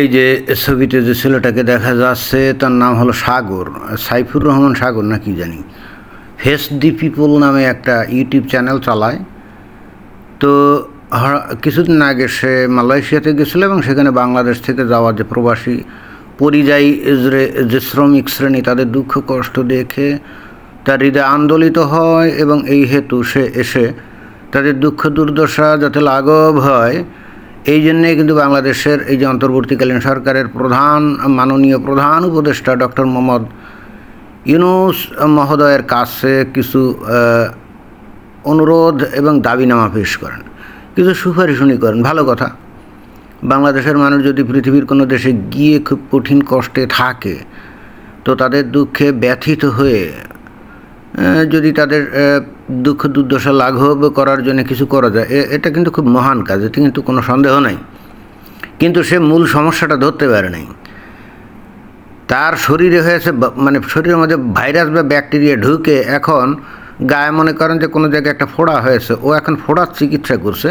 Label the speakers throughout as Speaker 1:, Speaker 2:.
Speaker 1: এই যে ছবিতে যে ছেলেটাকে দেখা যাচ্ছে, তার নাম হলো সাগর। সাইফুর রহমান সাগর না কি জানি। ফেস দি পিপল নামে একটা ইউটিউব চ্যানেল চালায়। তো কিছুদিন আগে সে মালয়েশিয়াতে গেছিল এবং সেখানে বাংলাদেশ থেকে যাওয়া যে প্রবাসী পরিযায়ী যে শ্রমিক শ্রেণি, তাদের দুঃখ কষ্ট দেখে তার হৃদয় আন্দোলিত হয় এবং এই হেতু সে এসে তাদের দুঃখ দুর্দশা যাতে লাঘব হয় এই জন্যে কিন্তু বাংলাদেশের এই যে অন্তর্বর্তীকালীন সরকারের প্রধান, মাননীয় প্রধান উপদেষ্টা ডক্টর মোহাম্মদ ইউনুস মহোদয়ের কাছে কিছু অনুরোধ এবং দাবিনামা পেশ করেন। কিছু সুপারিশ উনি করেন। ভালো কথা। বাংলাদেশের মানুষ যদি পৃথিবীর কোনো দেশে গিয়ে খুব কঠিন কষ্টে থাকে, তো তাদের দুঃখে ব্যথিত হয়ে যদি তাদের দুঃখ দুর্দশা লাঘব করার জন্য কিছু করা যায় এটা কিন্তু খুব মহান কাজ, এতে কিন্তু কোনো সন্দেহ নাই। কিন্তু সে মূল সমস্যাটা ধরতে পারে নাই। তার শরীরে হয়েছে মানে শরীরের মধ্যে ভাইরাস বা ব্যাকটেরিয়া ঢুকে এখন গায়ে মনে করেন যে কোনো জায়গায় একটা ফোড়া হয়েছে, ও এখন ফোড়ার চিকিৎসা করছে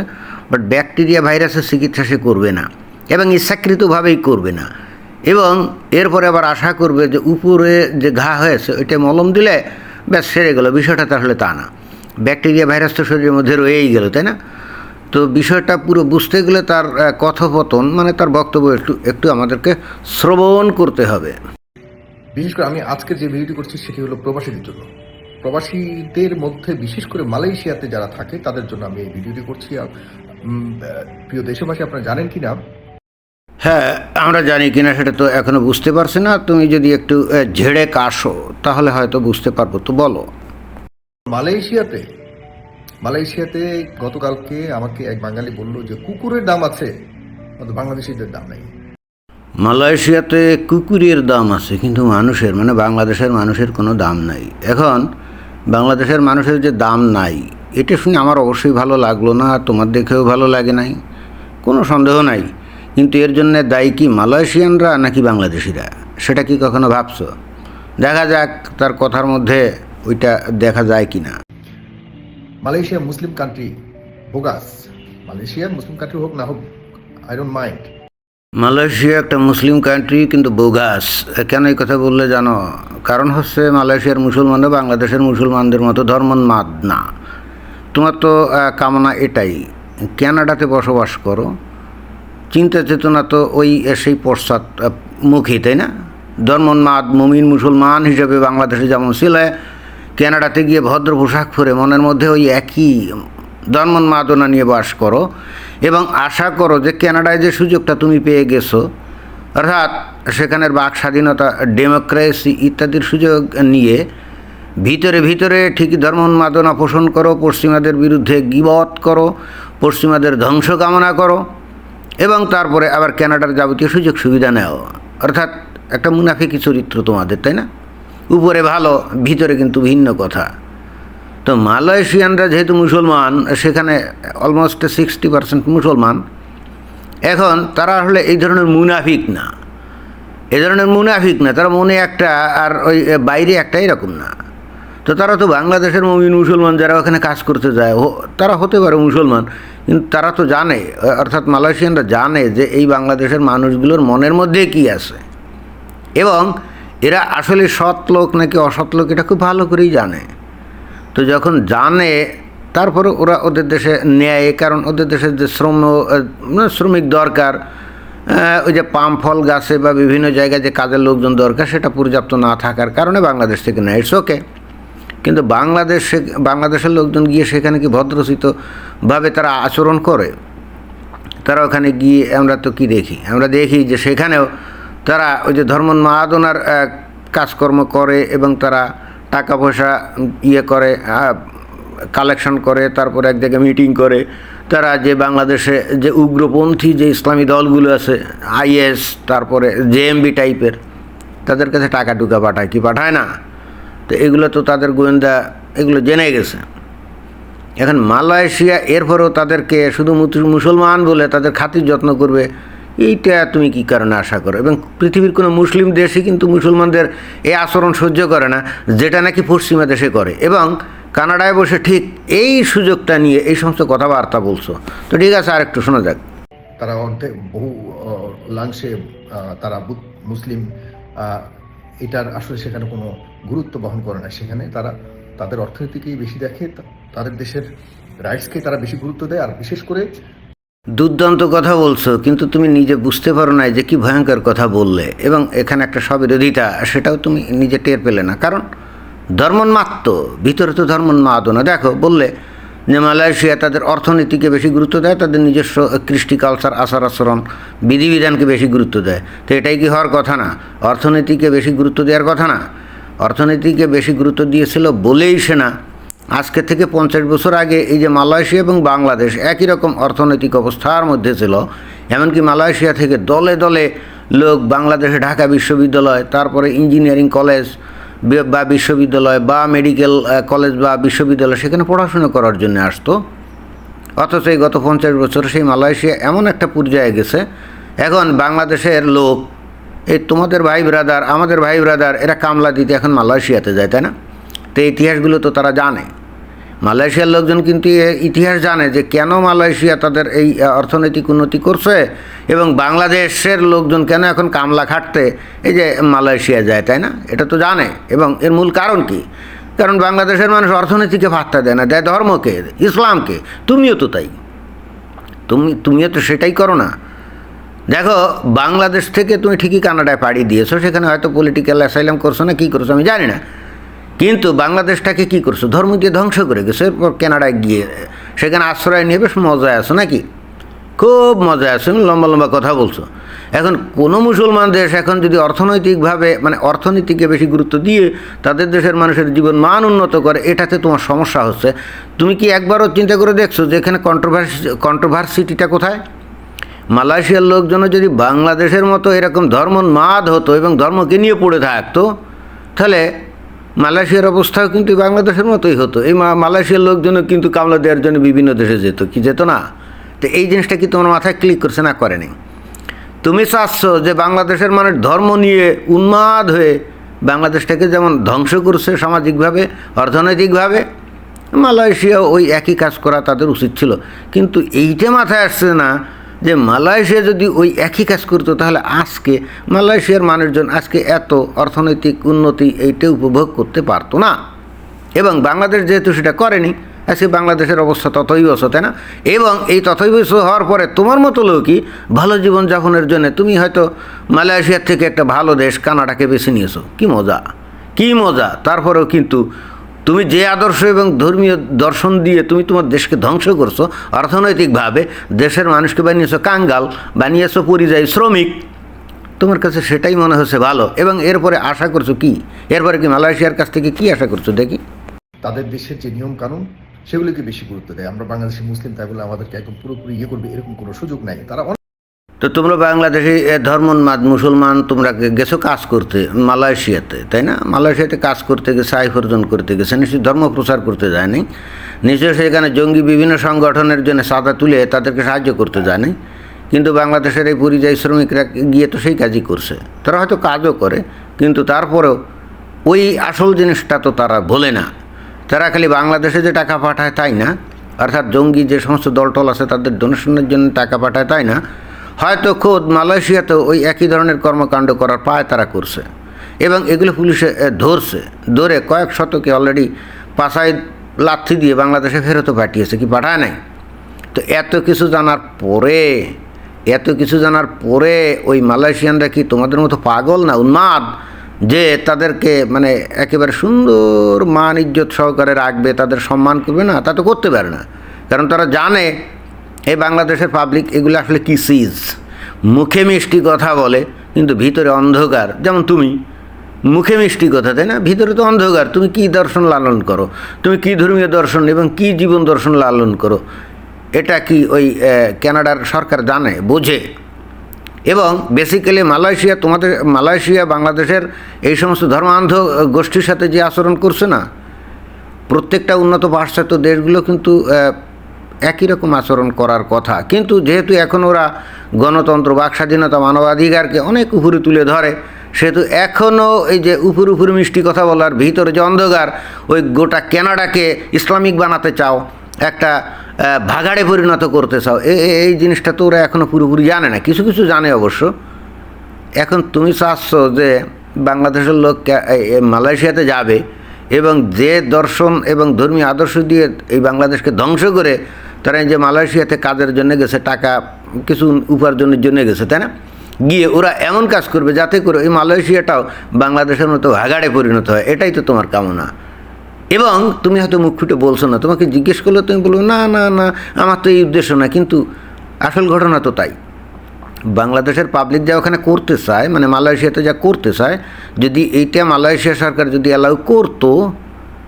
Speaker 1: বাট ব্যাকটেরিয়া ভাইরাসের চিকিৎসা সে করবে না এবং ইচ্ছাকৃতভাবেই করবে না। এবং এরপরে আবার আশা করবে যে উপরে যে ঘা হয়েছে, ওইটা মলম দিলে ব্যাস সেরে গেল। বিষয়টা তাহলে তা না। ব্যাকটেরিয়া ভাইরাস তো শরীরের মধ্যে রয়েই গেল তাই না? তো বিষয়টা পুরো বুঝতে গেলে তার আহ, কথোপকথন মানে তার বক্তব্য একটু একটু আমাদেরকে শ্রবণ করতে হবে।
Speaker 2: বিশেষ করে আমি আজকে যে ভিডিওটি করছি সেটি হলো প্রবাসীদের জন্য। প্রবাসীদের মধ্যে বিশেষ করে মালয়েশিয়াতে যারা থাকে তাদের জন্য আমি এই ভিডিওটি করছি। আর প্রিয় দেশবাসী আপনারা জানেন কি না
Speaker 1: হ্যাঁ আমরা জানি কিনা সেটা তো এখনও বুঝতে পারছি না। তুমি যদি একটু ঝেড়ে কাশো তাহলে হয়তো বুঝতে পারব। তো বলো।
Speaker 2: মালয়েশিয়াতে মালয়েশিয়াতে গতকালকে আমাকে এক বাঙালি বলল যে কুকুরের দাম আছে বাংলাদেশিদের দাম নেই।
Speaker 1: মালয়েশিয়াতে কুকুরের দাম আছে কিন্তু মানুষের মানে বাংলাদেশের মানুষের কোনো দাম নাই। এখন বাংলাদেশের মানুষের যে দাম নাই এটা শুনে আমার অবশ্যই ভালো লাগল না তোমার দেখেও ভালো লাগে নাই। কোনো সন্দেহ নাই। কিন্তু এর জন্য দায়ী কি মালয়েশিয়ানরা নাকি বাংলাদেশিরা? সেটা কি কখনো ভাবছ? দেখা যাক তার কথার মধ্যে ওইটা দেখা যায় কি না
Speaker 2: মালয়েশিয়া মুসলিম কান্ট্রি হোগাস মালয়েশিয়া মুসলিম কান্ট্রি হোক না হোক আই ডোন্ট মাইন্ড
Speaker 1: মালয়েশিয়া একটা মুসলিম কান্ট্রি কিন্তু বোগাস কেন এই কথা বললে জানো? কারণ হচ্ছে মালয়েশিয়ার মুসলমানরা বাংলাদেশের মুসলমানদের মতো ধর্মোন্মাদ না। তোমার তো কামনা এটাই। কানাডাতে বসবাস করো চিন্তা চেতনা তো ওই সেই পশ্চাৎ মুখী, তাই না? ধর্মোন্মাদ, মুমিন, মুসলমান হিসেবে বাংলাদেশে যেমন ছিল, কানাডাতে গিয়ে ভদ্র পোশাক পরে মনের মধ্যে ওই একই ধর্মোন্মাদনা নিয়ে বাস করো এবং আশা করো যে কানাডায় যে সুযোগটা তুমি পেয়ে গেছো, অর্থাৎ সেখানের বাক স্বাধীনতা, ডেমোক্রেসি ইত্যাদির সুযোগ নিয়ে ভিতরে ভিতরে ঠিকই ধর্মোন্মাদনা পোষণ করো, পশ্চিমাদের বিরুদ্ধে গিবত করো, পশ্চিমাদের ধ্বংস কামনা করো। এবং তারপরে আবার কানাডার যাবতীয় সুযোগ সুবিধা নেও। অর্থাৎ একটা মুনাফিকি চরিত্র তোমাদের, তাই না? উপরে ভালো, ভিতরে কিন্তু ভিন্ন কথা। তো মালয়েশিয়ানরা যেহেতু মুসলমান, সেখানে অলমোস্ট সিক্সটি পার্সেন্ট মুসলমান, এখন তারা আসলে এই ধরনের মুনাফিক না। এই ধরনের মুনাফিক না, তারা মনে একটা আর ওই বাইরে একটা এরকম না। তো তারা তো বাংলাদেশের মমিন মুসলমান যারা ওখানে কাজ করতে যায় তারা হতে পারে মুসলমান, কিন্তু তারা তো জানে, অর্থাৎ মালয়েশিয়ানরা জানে যে এই বাংলাদেশের মানুষগুলোর মনের মধ্যে কি আছে। এবং এরা আসলে সৎ লোক নাকি অসৎ লোক এটা খুব ভালো করেই জানে। তো যখন জানে, তারপরে ওরা ওদের দেশে নেয়, কারণ ওদের দেশের যে শ্রম মানে শ্রমিক দরকার ওই যে পাম ফল গাছে বা বিভিন্ন জায়গায় যে কাজের লোকজন দরকার, সেটা পর্যাপ্ত না থাকার কারণে বাংলাদেশ থেকে নেয়, ইটস ওকে। কিন্তু বাংলাদেশে বাংলাদেশের লোকজন গিয়ে সেখানে কি ভদ্রচিতভাবে তারা আচরণ করে? তারা ওখানে গিয়ে আমরা তো কি দেখি? আমরা দেখি যে সেখানেও তারা ওই যে ধর্ম মাদনার কাজকর্ম করে এবং তারা টাকা পয়সা ইয়ে করে কালেকশন করে, তারপরে এক জায়গায় মিটিং করে। তারা যে বাংলাদেশে যে উগ্রপন্থী যে ইসলামী দলগুলো আছে আইএস তারপরে জেএমবি টাইপের তাদের কাছে টাকা টুকা পাঠায় কি পাঠায় না? তো এগুলো তো তাদের গোয়েন্দা এগুলো জেনে গেছে। এখন মালয়েশিয়া এরপরেও তাদেরকে শুধু মুসলমান বলে তাদের খাতির যত্ন করবে, এইটা তুমি কি কারণে আশা করো? এবং পৃথিবীর কোনো মুসলিম দেশই কিন্তু মুসলমানদের এই আচরণ সহ্য করে না, যেটা নাকি পশ্চিমা দেশে করে। এবং কানাডায় বসে ঠিক এই সুযোগটা নিয়ে এই সমস্ত কথাবার্তা বলছো। তো ঠিক আছে, আরেকটু শোনা যাক।
Speaker 2: তারা অর্ধেক বহু লাংশে তারা মুসলিম এটার আসলে সেখানে কোনো গুরুত্ব বহন করে না। সেখানে তারা তাদের অর্থনীতিকেই বেশি দেখে তাদের দেশের রাইটসকে তারা বেশি গুরুত্ব দেয়, আর বিশেষ করে
Speaker 1: দুর্দান্ত কথা বলছো, কিন্তু তুমি নিজে বুঝতে পারো না যে কি ভয়ঙ্কর কথা বললে। এবং এখানে একটা স্ববিরোধিতা, সেটাও তুমি নিজে টের পেলে না। কারণ ধর্মোন্মাদ তো ভিতরে তো ধর্মোন্মাদও না। দেখো, বললে যে মালয়েশিয়া তাদের অর্থনীতিকে বেশি গুরুত্ব দেয়, তাদের নিজস্ব কৃষ্টি কালচার, আচার আচরণ, বিধিবিধানকে বেশি গুরুত্ব দেয়। তো এটাই কি হওয়ার কথা না? অর্থনীতিকে বেশি গুরুত্ব দেওয়ার কথা না? অর্থনীতিকে বেশি গুরুত্ব দিয়েছিল বলেই সে না। আজকে থেকে পঞ্চাশ বছর আগে এই যে মালয়েশিয়া এবং বাংলাদেশ একই রকম অর্থনৈতিক অবস্থার মধ্যে ছিল, এমনকি মালয়েশিয়া থেকে দলে দলে লোক বাংলাদেশে ঢাকা বিশ্ববিদ্যালয়, তারপরে ইঞ্জিনিয়ারিং কলেজ বি- বিশ্ববিদ্যালয় বা মেডিকেল কলেজ বা বিশ্ববিদ্যালয় সেখানে পড়াশোনা করার জন্য আসতো। অথচ এই গত পঞ্চাশ বছর সেই মালয়েশিয়া এমন একটা পর্যায়ে গেছে, এখন বাংলাদেশের লোক এই তোমাদের ভাই ব্রাদার আমাদের ভাই ব্রাদার এরা কামলা দিতে এখন মালয়েশিয়াতে যায়, তাই না? তো ইতিহাসগুলো তো তারা জানে। মালয়েশিয়ার লোকজন কিন্তু ইতিহাস জানে যে কেন মালয়েশিয়া তাদের এই অর্থনৈতিক উন্নতি করছে এবং বাংলাদেশের লোকজন কেন এখন কামলা খাটতে এই যে মালয়েশিয়া যায়, তাই না? এটা তো জানে এবং এর মূল কারণ কি? কারণ বাংলাদেশের মানুষ অর্থনীতিকে ভাত্তা দেয় না, দেয় ধর্মকে, ইসলামকে। তুমিও তো তাই। তুমি, তুমিও তো সেটাই করো না। দেখো, বাংলাদেশ থেকে তুমি ঠিকই কানাডায় পাড়ি দিয়েছ, সেখানে হয়তো পলিটিক্যাল অ্যাসাইলাম করছ না, কী করছ আমি জানি না। কিন্তু বাংলাদেশটাকে কী করছ? ধর্ম দিয়ে ধ্বংস করে গেছো, এরপর কানাডায় গিয়ে, সেখানে আশ্রয় নিয়ে বেশ মজায় আছো নাকি? খুব মজায় আছো লম্বা লম্বা কথা বলছো। এখন কোনো মুসলমান দেশ এখন যদি অর্থনৈতিকভাবে মানে অর্থনীতিকে বেশি গুরুত্ব দিয়ে তাদের দেশের মানুষের জীবন মান উন্নত করে, এটাতে তোমার সমস্যা হচ্ছে। তুমি কি একবারও চিন্তা করে দেখছ যে এখানে কন্ট্রোভার্সি কন্ট্রোভার্সিটিটা কোথায়? মালয়েশিয়ার লোকজনও যদি বাংলাদেশের মতো এরকম ধর্মোন্মাদ হতো এবং ধর্মকে নিয়ে পড়ে থাকতো, তাহলে মালয়েশিয়ার অবস্থাও কিন্তু বাংলাদেশের মতোই হতো। এই মালয়েশিয়ার লোকজনও কিন্তু কামলা দেওয়ার জন্য বিভিন্ন দেশে যেত। কি যেত না? তো এই জিনিসটা কি তোমার মাথায় ক্লিক করছে না করেনি? তুমি চাচ্ছ যে বাংলাদেশের মানুষ ধর্ম নিয়ে উন্মাদ হয়ে বাংলাদেশটাকে যেমন ধ্বংস করছে সামাজিকভাবে, অর্থনৈতিকভাবে মালয়েশিয়া ওই একই কাজ করা তাদের উচিত ছিল। কিন্তু এইটা মাথায় আসছে না যে মালয়েশিয়া যদি ওই একই কাজ করতো, তাহলে আজকে মালয়েশিয়ার মানুষজন আজকে এত অর্থনৈতিক উন্নতি এইটা উপভোগ করতে পারতো না। এবং বাংলাদেশ যেহেতু সেটা করেনি, আজকে বাংলাদেশের অবস্থা ততই তাই না? এবং এই ততই হওয়ার পরে তোমার মতো লোকই ভালো জীবনযাপনের জন্য তুমি হয়তো মালয়েশিয়ার থেকে একটা ভালো দেশ কানাডাকে বেছে নিয়েছো। কি মজা কি মজা। তারপরেও কিন্তু তুমি যে আদর্শ এবং ধর্মীয় দর্শন দিয়ে তুমি তোমার দেশকে ধ্বংস করছ, অর্থনৈতিকভাবে দেশের মানুষকে বানিয়েছো কাঙ্গাল, বানিয়েছো পরিযায়ী শ্রমিক, তোমার কাছে সেটাই মনে হচ্ছে ভালো। এবং এরপরে আশা করছ কি? এরপরে কি মালয়েশিয়ার কাছ থেকে কি আশা করছ? দেখি।
Speaker 2: তাদের দেশের যে নিয়ম কানুন, সেগুলিকে বেশি গুরুত্ব দেয়। আমরা বাংলাদেশি মুসলিম, তাই বলে আমাদেরকে একদম পুরোপুরি ইয়ে করবে, এরকম কোনো সুযোগ নাই। তারা
Speaker 1: তো তোমরা বাংলাদেশে ধর্মোন্মাদ, মুসলমান, তোমরা গেছো কাজ করতে, মালয়েশিয়াতে, তাই না? মালয়েশিয়াতে কাজ করতে গেছে, আয় অর্জন করতে গেছে, নিশ্চয়ই ধর্ম প্রচার করতে যায়নি। নিশ্চয়ই সেখানে জঙ্গি বিভিন্ন সংগঠনের জন্য সাদা তুলে তাদেরকে সাহায্য করতে যায়নি। কিন্তু বাংলাদেশের এই পরিযায়ী শ্রমিকরা গিয়ে তো সেই কাজই করছে। তারা হয়তো কাজও করে, কিন্তু তারপরেও ওই আসল জিনিসটা তো তারা ভোলে না। তারা খালি বাংলাদেশে যে টাকা পাঠায় তাই না? অর্থাৎ জঙ্গি যে সমস্ত দলটল আছে, তাদের ডোনেশনের জন্য টাকা পাঠায় তাই না? হয়তো খোদ মালয়েশিয়াতেও ওই একই ধরনের কর্মকাণ্ড করার পায় তারা করছে। এবং এগুলো পুলিশে ধরছে। ধরে কয়েক শতকে অলরেডি পাশায় লাথি দিয়ে বাংলাদেশে ফেরতও পাঠিয়েছে, কি পাঠায় নাই? তো এত কিছু জানার পরে, এত কিছু জানার পরে ওই মালয়েশিয়ানরা কি তোমাদের মতো পাগল না উন্মাদ, যে তাদেরকে মানে একেবারে সুন্দর মান ইজ্জত সহকারে রাখবে, তাদের সম্মান করবে না? তা তো করতে পারে না। কারণ তারা জানে এই বাংলাদেশের পাবলিক এগুলো আসলে কি সিজ মুখে মিষ্টি কথা বলে, কিন্তু ভিতরে অন্ধকার। যেমন তুমি, মুখে মিষ্টি কথা, তাই না? ভিতরে তো অন্ধকার। তুমি কি দর্শন লালন করো? তুমি কি ধর্মীয় দর্শন এবং কি জীবন দর্শন লালন করো? এটা কি ওই কানাডার সরকার জানে, বোঝে? এবং বেসিক্যালি মালয়েশিয়া তোমাদের, মালয়েশিয়া বাংলাদেশের এই সমস্ত ধর্মান্ধ গোষ্ঠীর সাথে যে আচরণ করছে না, প্রত্যেকটা উন্নত পাশ্চাত্য দেশগুলো কিন্তু একই রকম আচরণ করার কথা। কিন্তু যেহেতু এখন ওরা গণতন্ত্র বাক স্বাধীনতা মানবাধিকারকে অনেক উপরে তুলে ধরে, সেহেতু এখনও এই যে উপর উপর মিষ্টি কথা বলার ভিতরে যে অন্ধকার, ওই গোটা কানাডাকে ইসলামিক বানাতে চাও, একটা ভাগাড়ে পরিণত করতে চাও এই জিনিসটা তো ওরা এখনও পুরোপুরি জানে না। কিছু কিছু জানে অবশ্য। এখন তুমি চাচ্ছ যে বাংলাদেশের লোক মালয়েশিয়াতে যাবে এবং যে দর্শন এবং ধর্মীয় আদর্শ দিয়ে এই বাংলাদেশকে ধ্বংস করে তারা এই যে মালয়েশিয়াতে কাজের জন্য গেছে, টাকা কিছু উপার্জনের জন্য গেছে, তাই না? গিয়ে ওরা এমন কাজ করবে যাতে করে ওই মালয়েশিয়াটাও বাংলাদেশের মতো হাগাড়ে পরিণত হয়, এটাই তো তোমার কামনা। এবং তুমি হয়তো মুখ ফুটে বলছো না, তোমাকে জিজ্ঞেস করলে তুমি বলব, না না না, আমার তো এই উদ্দেশ্য না। কিন্তু আসল ঘটনা তো তাই। বাংলাদেশের পাবলিক যা ওখানে করতে চায় মানে মালয়েশিয়াতে যা করতে চায়, যদি এইটা মালয়েশিয়া সরকার যদি অ্যালাউ করতো,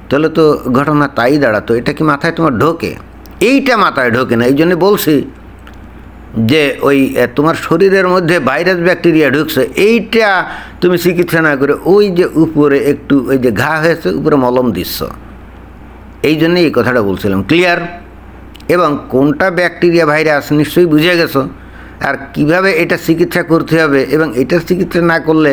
Speaker 1: তাহলে তো ঘটনা তাই দাঁড়াতো। এটা কি মাথায় তোমার ঢোকে? এইটা মাথায় ঢোকে না, এই জন্য বলছি যে ওই তোমার শরীরের মধ্যে ভাইরাস ব্যাকটেরিয়া ঢুকছে, এইটা তুমি চিকিৎসা না করে ওই যে উপরে একটু, ওই যে ঘা হয়েছে, উপরে মলম দিচ্ছ। এই জন্যই এই কথাটা বলছিলাম, ক্লিয়ার? এবং কোনটা ব্যাকটেরিয়া ভাইরাস নিশ্চয়ই বুঝে গেছো? আর কীভাবে এটা চিকিৎসা করতে হবে এবং এটার চিকিৎসা না করলে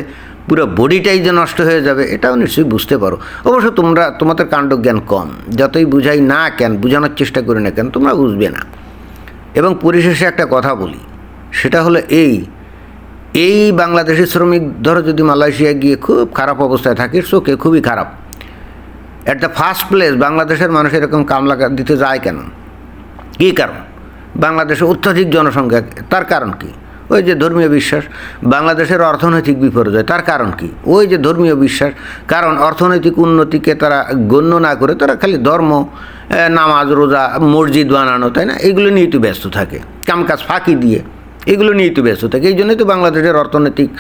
Speaker 1: পুরো বডিটাই যে নষ্ট হয়ে যাবে, এটাও নিশ্চয়ই বুঝতে পারো। অবশ্য তোমরা, তোমাদের কাণ্ডজ্ঞান কম। যতই বুঝাই না কেন, বোঝানোর চেষ্টা করি না কেন, তোমরা বুঝবে না। এবং পরিশেষে একটা কথা বলি, সেটা হলো এই এই বাংলাদেশি শ্রমিক ধরো যদি মালয়েশিয়া গিয়ে খুব খারাপ অবস্থায় থাকে চোখে খুবই খারাপ। অ্যাট দ্য ফার্স্ট প্লেস বাংলাদেশের মানুষ এরকম কামলা দিতে যায় কেন? কী কারণ? বাংলাদেশে অত্যাধিক জনসংখ্যা, তার কারণ কি? ওই যে ধর্মীয় বিশ্বাস, বাংলাদেশের অর্থনৈতিক বিপর্যয়, তার কারণ কি? ওই যে ধর্মীয় বিশ্বাস, কারণ অর্থনৈতিক উন্নতিকে তারা গণ্য না করে, তারা খালি ধর্ম নামাজ, রোজা, মসজিদ বানানো, তাই না? এগুলো নিয়ে তো ব্যস্ত থাকে, কামকাজ ফাঁকি দিয়ে, এগুলো নিয়েই তো ব্যস্ত থাকে, এই জন্যই তো বাংলাদেশের অর্থনৈতিক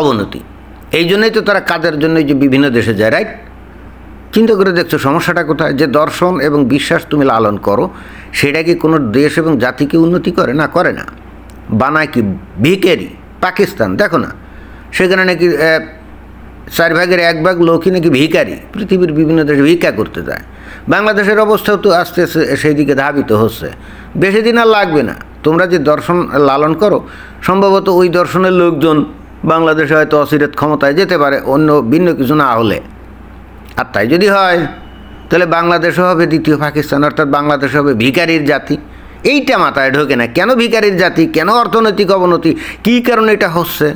Speaker 1: অবনতি। এই জন্যই তো তারা কাজের জন্য যে বিভিন্ন দেশে যায়, রাইট? চিন্তা করে দেখছ, সমস্যাটা কোথায়? যে দর্শন এবং বিশ্বাস তুমি লালন করো, সেটা কি কোনো দেশ এবং জাতিকে উন্নতি করে? না করে না। বানায় কি ভিকেরি? পাকিস্তান, দেখো না। সেখানে নাকি চার ভাগের এক ভাগ লোকই নাকি ভিকারি। পৃথিবীর বিভিন্ন দেশে ভিক্ষা করতে যায়। বাংলাদেশের অবস্থাও তো আস্তে আস্তে সেই দিকে ধাবিত হচ্ছে। বেশি দিন আর লাগবে না। তোমরা যে দর্শন লালন করো, সম্ভবত ওই দর্শনের লোকজন বাংলাদেশে হয়তো অচিরেত ক্ষমতায় যেতে পারে, অন্য ভিন্ন কিছু না হলে। আর তাই যদি হয়, তাহলে বাংলাদেশও হবে দ্বিতীয় পাকিস্তান, অর্থাৎ বাংলাদেশ হবে ভিকারির জাতি। এইটা মাথায় ঢোকে না, কেন ভিকারির জাতি, কেন অর্থনৈতিক অবনতি, কী কারণে এটা হচ্ছে?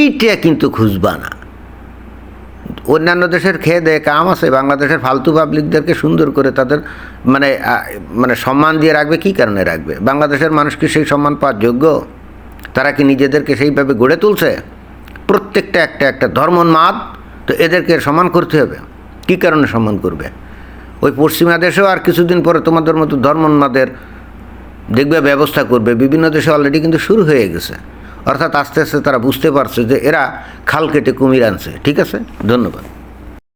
Speaker 1: এইটা কিন্তু খুঁজবা না। অন্যান্য দেশের খেয়ে দেয় কাম আছে, বাংলাদেশের ফালতু পাবলিকদেরকে সুন্দর করে তাদের মানে মানে সম্মান দিয়ে রাখবে, কী কারণে রাখবে? বাংলাদেশের মানুষ কি সেই সম্মান পাওয়ার যোগ্য? তারা কি নিজেদেরকে সেইভাবে গড়ে তুলছে? প্রত্যেকটা একটা একটা ধর্মোন্মাদ তো এদেরকে সমান করতে হবে। কি কারণে সম্মান করবে? ওই পশ্চিমা দেশেও আর কিছুদিন পরে তোমাদের মতো ধর্মোন্মাদের দেখবে, ব্যবস্থা করবে। বিভিন্ন দেশে অলরেডি কিন্তু শুরু হয়ে গেছে। অর্থাৎ আস্তে আস্তে তারা বুঝতে পারছে যে এরা খাল কেটে কুমির আনছে। ঠিক আছে? ধন্যবাদ।